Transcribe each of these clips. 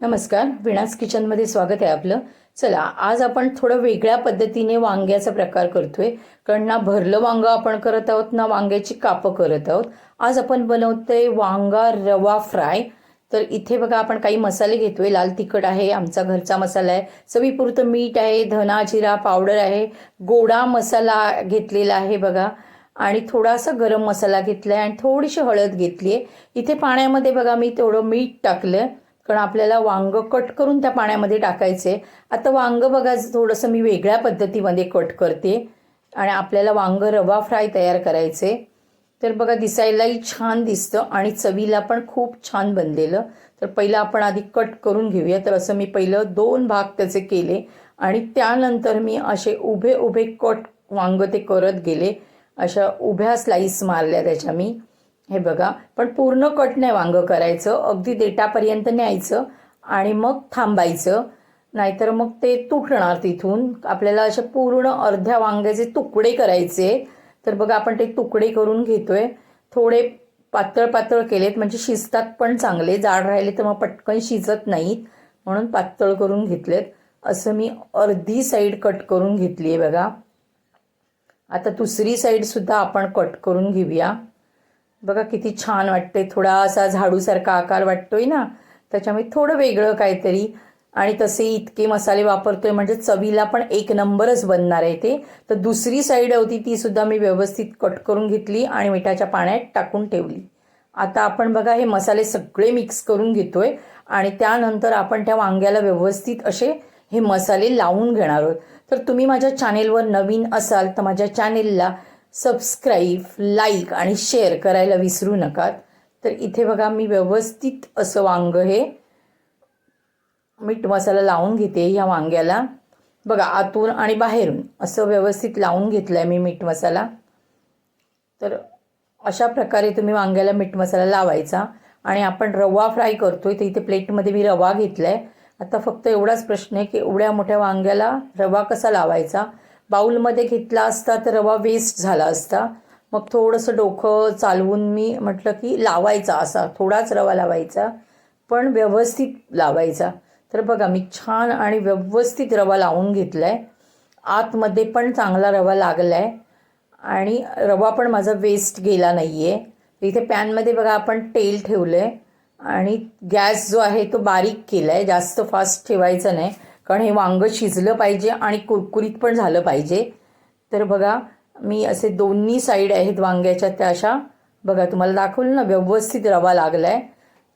नमस्कार विणास किचनमध्ये स्वागत आहे आपलं. चला आज आपण थोडं वेगळ्या पद्धतीने वांग्याचा प्रकार करतोय. कारण ना भरलं वांग आपण करत आहोत ना वांग्याची कापं करत आहोत. आज आपण बनवतोय वांगा रवा फ्राय. तर इथे बघा आपण काही मसाले घेतोय. लाल तिखट आहे आमचा घरचा मसाला आहे. चवीपुरतं मीठ आहे धना जिरा पावडर आहे. गोडा मसाला घेतलेला आहे बघा. आणि थोडासा गरम मसाला घेतला आहे आणि थोडीशी हळद घेतली आहे इथे पाण्यामध्ये बघा मी तेवढं मीठ टाकलं कारण आपल्याला वांग कट करून त्या पाण्यामध्ये टाकायचे. आता वांग बघा थोडंसं मी वेगळ्या पद्धतीमध्ये कट करते. आणि आपल्याला वांग रवा फ्राय तयार करायचे. तर बघा दिसायलाही छान दिसतं आणि चवीला पण खूप छान बनलेलं. तर पहिलं आपण आधी कट करून घेऊया. तर असं मी पहिलं दोन भाग त्याचे केले. आणि त्यानंतर मी असे उभे उभे कट वांग ते करत गेले. अशा उभ्या स्लाईस मारल्या त्याच्या मी. हे बघा पण पूर्ण कट नाही वांग करायचं अगदी देटापर्यंत न्यायचं आणि मग थांबायचं. नाहीतर मग ते तुटणार तिथून. आपल्याला असे पूर्ण अर्ध्या वांग्याचे तुकडे करायचे. तर बघा आपण ते तुकडे करून घेतोय. थोडे पातळ पातळ केलेत म्हणजे शिजतात पण चांगले. जाड राहिले तर मग पटकन शिजत नाहीत. म्हणून पातळ करून घेतलेत. असं मी अर्धी साईड कट करून घेतली आहे बघा. आता दुसरी साईडसुद्धा आपण कट करून घेऊया. बघा किती छान वाटते थोडा असा झाडूसारखा आकार वाटतोय ना. त्याच्यामुळे थोडं वेगळं काहीतरी. आणि तसे इतके मसाले वापरतोय. म्हणजे चवीला पण एक नंबरच बनणार आहे ते. तर दुसरी साईड होती ती सुद्धा मी व्यवस्थित कट करून घेतली आणि मिठाच्या पाण्यात टाकून ठेवली. आता आपण बघा हे मसाले सगळे मिक्स करून घेतोय. आणि त्यानंतर आपण त्या वांग्याला व्यवस्थित असे हे मसाले लावून घेणार आहोत. तर तुम्ही माझ्या चॅनेलवर नवीन असाल तर माझ्या चॅनेलला सबस्क्राईब लाईक आणि शेअर करायला विसरू नका तर इथे बघा मी व्यवस्थित असं वांग हे मीठ मसाला लावून घेते ह्या वांग्याला. बघा आतून आणि बाहेरून असं व्यवस्थित लावून घेतलं आहे मी मीठ मसाला. तर अशा प्रकारे तुम्ही वांग्याला मीठ मसाला लावायचा. आणि आपण रवा फ्राय करतो आहे तर इथे प्लेटमध्ये मी रवा घेतला आहे आता फक्त एवढाच प्रश्न आहे की एवढ्या मोठ्या वांग्याला रवा कसा लावायचा? बाऊलमध्ये घेतला असता तर रवा वेस्ट झाला असता. मग थोडंसं डोकं चालवून मी म्हटलं की लावायचा असा थोडाच रवा लावायचा पण व्यवस्थित लावायचा. तर बघा मी छान आणि व्यवस्थित रवा लावून घेतला आहे आतमध्ये पण चांगला रवा लागला आहे आणि रवा पण माझा वेस्ट गेला नाही आहे इथे पॅनमध्ये बघा आपण तेल ठेवलं आहे आणि गॅस जो आहे तो बारीक केला आहे जास्त फास्ट ठेवायचा नाही. कारण हे वांगं शिजलं पाहिजे आणि कुरकुरीत पण झालं पाहिजे. तर बघा मी असे दोन्ही साईड आहेत वांग्याच्या त्या अशा. बघा तुम्हाला दाखवलं ना व्यवस्थित रवा लागला आहे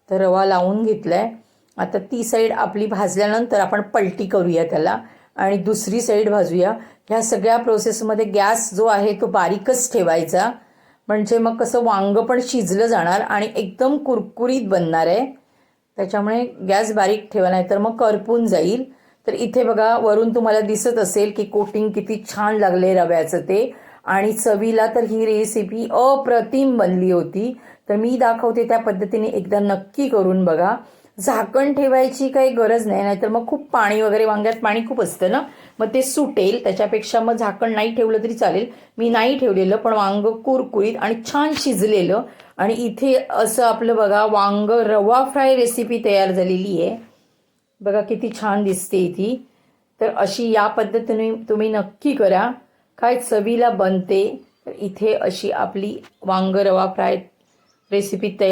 तर रवा लावून घेतला आहे आता ती साईड आपली भाजल्यानंतर आपण पलटी करूया त्याला. आणि दुसरी साईड भाजूया. ह्या सगळ्या प्रोसेसमध्ये गॅस जो आहे तो बारीकच ठेवायचा. म्हणजे मग कसं वांग पण शिजलं जाणार आणि एकदम कुरकुरीत बनणार आहे. त्याच्यामुळे गॅस बारीक ठेवा नाही तर मग करपून जाईल. तर इथे बघा वरून तुम्हाला दिसत असेल की कोटिंग किती छान लागले रव्याचं ते. आणि चवीला तर ही रेसिपी अप्रतिम बनली होती. तर मी दाखवते त्या पद्धतीने एकदा नक्की करून बघा. झाकण ठेवायची काही गरज नाही नाहीतर मग खूप पाणी वगैरे वांग्यात पाणी खूप असतं ना. मग ते सुटेल त्याच्यापेक्षा मग झाकण नाही ठेवलं तरी चालेल. मी नाही ठेवलेलं पण वांग कुरकुरीत आणि छान शिजलेलं. आणि इथे असं आपलं बघा वांग रवा फ्राय रेसिपी तयार झालेली आहे. बघा किती छान दिसते ती. तर अशी या पद्धतीने तुम्ही नक्की करा. काय चवीला बनते. तर इथे अशी आपली वांग रवा फ्राय रेसिपी तयार